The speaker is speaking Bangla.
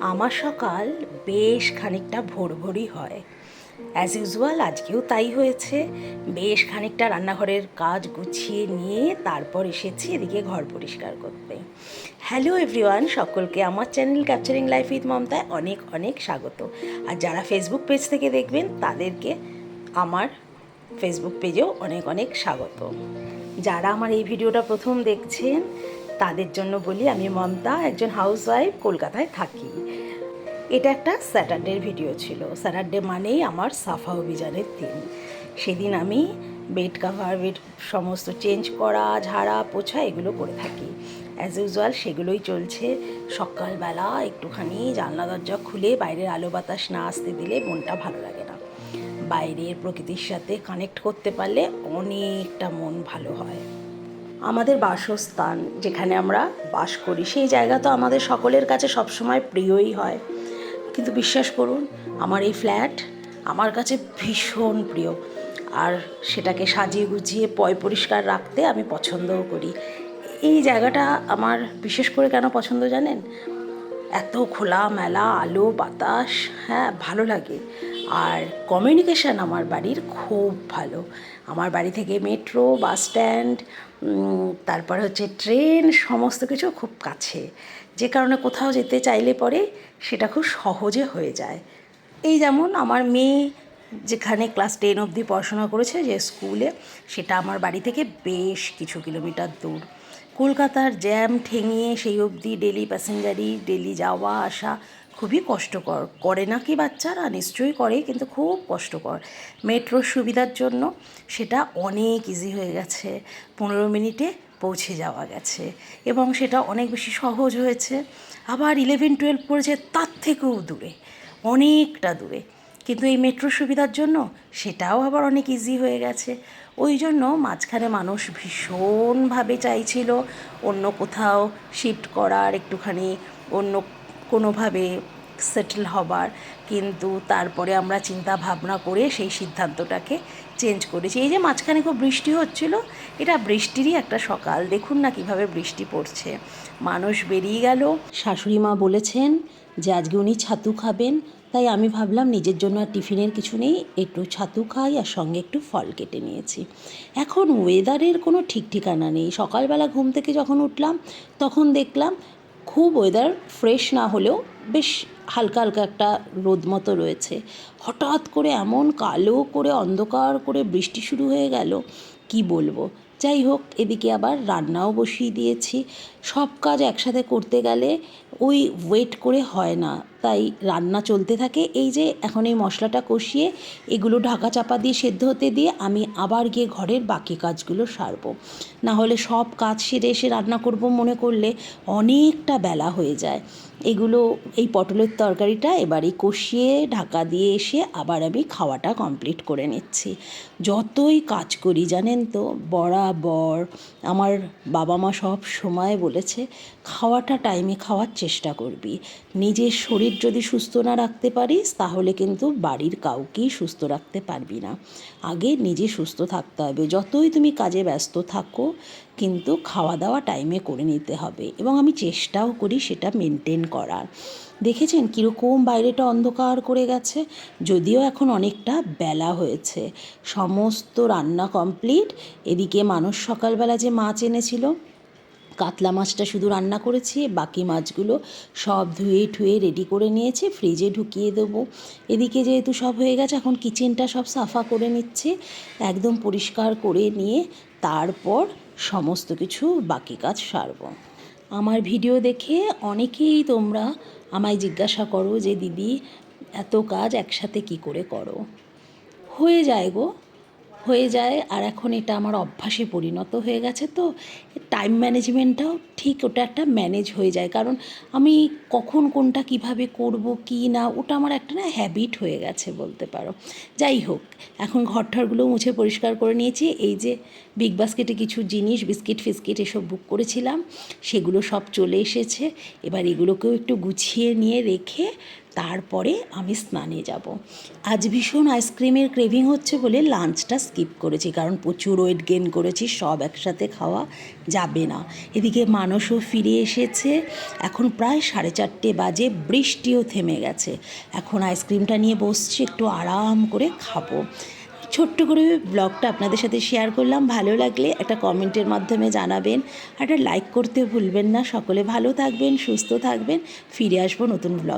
আমার সকাল বেশ খানিকটা ভোর ভোরই হয়। অ্যাজ ইউজুয়াল আজকেও তাই হয়েছে। বেশ খানিকটা রান্নাঘরের কাজ গুছিয়ে নিয়ে তারপর এসেছি এদিকে ঘর পরিষ্কার করতে। হ্যালো এভরিওয়ান সকলকে আমার চ্যানেল ক্যাপচারিং লাইফ উইথ মমতায় অনেক অনেক স্বাগত। আর যারা ফেসবুক পেজ থেকে দেখবেন, তাদেরকে আমার ফেসবুক পেজেও অনেক অনেক স্বাগত। যারা আমার এই ভিডিওটা প্রথম দেখছেন তাদের জন্য বলি, আমি মমতা, একজন হাউসওয়াইফ কলকাতায় থাকি। এটা একটা স্যাটারডের ভিডিও ছিল। স্যাটারডে মানেই আমার সাফা অভিযানের দিন। সেদিন আমি বেড কাভার বেড সমস্ত চেঞ্জ করা, ঝাড়া, পোছা, এগুলো করে থাকি। অ্যাজ ইউজুয়াল সেগুলোই চলছে। সকালবেলা একটুখানি জানলা দরজা খুলে বাইরের আলো বাতাস না আসতে দিলে মনটা ভালো লাগে না। বাইরের প্রকৃতির সাথে কানেক্ট করতে পারলে অনেকটা মন ভালো হয়। আমাদের বাসস্থান যেখানে আমরা বাস করি, সেই জায়গা তো আমাদের সকলের কাছে সবসময় প্রিয়ই হয়। কিন্তু বিশ্বাস করুন, আমার এই ফ্ল্যাট আমার কাছে ভীষণ প্রিয়। আর সেটাকে সাজিয়ে গুছিয়ে পয় পরিষ্কার রাখতে আমি পছন্দও করি। এই জায়গাটা আমার বিশেষ করে কেন পছন্দ জানেন? এত খোলা মেলা আলো, বাতাস হ্যাঁ ভালো লাগে। আর কমিউনিকেশান আমার বাড়ির খুব ভালো। আমার বাড়ি থেকে মেট্রো বাস স্ট্যান্ড তারপরে হচ্ছে ট্রেন সমস্ত কিছু খুব কাছে। যে কারণে কোথাও যেতে চাইলে পরে সেটা খুব সহজে হয়ে যায়। এই যেমন আমার মেয়ে যেখানে ক্লাস টেন অবধি পড়াশোনা করেছে যে স্কুলে সেটা আমার বাড়ি থেকে বেশ কিছু কিলোমিটার দূর। কলকাতার জ্যাম ঠেঙিয়ে সেই অবধি ডেলি প্যাসেঞ্জারি ডেলি যাওয়া আসা খুবই কষ্টকর। করে না কি বাচ্চারা? নিশ্চয়ই করে, কিন্তু খুব কষ্টকর। মেট্রোর সুবিধার জন্য সেটা অনেক ইজি হয়ে গেছে। পনেরো মিনিটে পৌঁছে যাওয়া গেছে এবং সেটা অনেক বেশি সহজ হয়েছে। আবার ইলেভেন টুয়েলভ পড়েছে তার থেকেও দূরে, অনেকটা দূরে। কিন্তু এই মেট্রো সুবিধার জন্য সেটাও আবার অনেক ইজি হয়ে গেছে। ওই জন্য মাঝখানে মানুষ ভীষণভাবে চাইছিল অন্য কোথাও শিফট করার, একটুখানি অন্য কোনোভাবে সেটেল হবার, কিন্তু তারপরে আমরা চিন্তা ভাবনা করে সেই সিদ্ধান্তটাকে চেঞ্জ করেছি। এই যে মাঝখানে খুব বৃষ্টি হচ্ছিল, এটা বৃষ্টিরই একটা সকাল। দেখুন না কীভাবে বৃষ্টি পড়ছে। মানুষ বেরিয়ে গেল। শাশুড়ি মা বলেছেন যে, আজকে উনি ছাতু খাবেন। তাই আমি ভাবলাম নিজের জন্য আর টিফিনের কিছু নেই, একটু ছাতু খাই আর সঙ্গে একটু ফল কেটে নিয়েছি। এখন ওয়েদারের কোনো ঠিক ঠিকানা নেই। সকালবেলা ঘুম থেকে যখন উঠলাম, তখন দেখলাম খুব ওয়েদার ফ্রেশ না হলেও বেশ হালকা হালকা একটা রোদ মতো রয়েছে। হঠাৎ করে এমন কালো করে অন্ধকার করে বৃষ্টি শুরু হয়ে গেল, কি বলব? যাই হোক, এদিকে আবার রান্নাও বসিয়ে দিয়েছি। সব কাজ একসাথে করতে গেলে ওই ওয়েট করে হয় না। তাই রান্না চলতে থাকে। এই যে এখন এই মশলাটা কষিয়ে এগুলো ঢাকা চাপা দিয়ে সেদ্ধ হতে দিয়ে আমি আবার গিয়ে ঘরের বাকি কাজগুলো সারবো। না হলে সব কাজ সেরে এসে রান্না করব মনে করলে অনেকটা বেলা হয়ে যায়। এগুলো, এই পটলের তরকারিটা এবারে কষিয়ে ঢাকা দিয়ে এসে আবার আমি খাওয়াটা কমপ্লিট করে নিচ্ছি। যতই কাজ করি, জানেন তো, বরাবর আমার বাবা মা সব সময় বলেছে, খাওয়াটা টাইমে খাওয়ার চেষ্টা করবি। নিজের শরীর যদি সুস্থ না রাখতে পারিস, তাহলে কিন্তু বাড়ির কাউকেই সুস্থ রাখতে পারবি না। আগে নিজে সুস্থ থাকতে হবে। যতই তুমি কাজে ব্যস্ত থাকো, কিন্তু খাওয়া দাওয়া টাইমে করে নিতে হবে। এবং আমি চেষ্টাও করি সেটা মেনটেন করার। দেখেছেন কীরকম বাইরেটা অন্ধকার করে গেছে? যদিও এখন অনেকটা বেলা হয়েছে। সমস্ত রান্না কমপ্লিট। এদিকে মানুষ সকালবেলা যে মাছ এনেছিল, কাতলা মাছটা শুধু রান্না করেছি, বাকি মাছগুলো সব ধুয়ে ঠুয়ে রেডি করে নিয়েছি ফ্রিজে ঢুকিয়ে দেবো। এদিকে যেহেতু সব হয়ে গেছে, এখন কিচেনটা সব সাফা করে নিচ্ছি, একদম পরিষ্কার করে নিয়ে তারপর সমস্ত কিছু বাকি কাজ সারবো। আমার ভিডিও দেখে অনেকেই তোমরা আমায় জিজ্ঞাসা করো যে, দিদি, এত কাজ একসাথে কি করে করো? হয়ে যায় গো, হয়ে যায়। আর এখন এটা আমার অভ্যাসে পরিণত হয়ে গেছে তো। টাইম ম্যানেজমেন্টটাও ঠিক ওটা একটা ম্যানেজ হয়ে যায়। কারণ আমি কখন কোনটা কীভাবে করব, কি না, ওটা আমার একটা না হ্যাবিট হয়ে গেছে বলতে পারো। যাই হোক, এখন ঘরঠরগুলো মুছে পরিষ্কার করে নিয়েছি। এই যে বিগ বাস্কেটে কিছু জিনিস, বিস্কিট ফিস্কিট এসব বুক করেছিলাম, সেগুলো সব চলে এসেছে। এবার এগুলোকেও একটু গুছিয়ে নিয়ে রেখে তারপরে আমি স্নানে যাব। আজ ভীষণ আইসক্রিমের ক্রেভিং হচ্ছে বলে লাঞ্চটা স্কিপ করেছি। কারণ প্রচুর ওয়েট গেন করেছি, সব একসাথে খাওয়া যাবে না। এদিকে মানুষ মানসও ফিরে এসেছে। এখন প্রায় সাড়ে চারটে বাজে, বৃষ্টিও থেমে গেছে। এখন আইসক্রিমটা নিয়ে বসছি, একটু আরাম করে খাব। ছোট্ট করে ব্লগটা আপনাদের সাথে শেয়ার করলাম। ভালো লাগলে একটা কমেন্টের মাধ্যমে জানাবেন। একটা লাইক করতে ভুলবেন না। সকলে ভালো থাকবেন, সুস্থ থাকবেন। ফিরে আসব নতুন ব্লগ।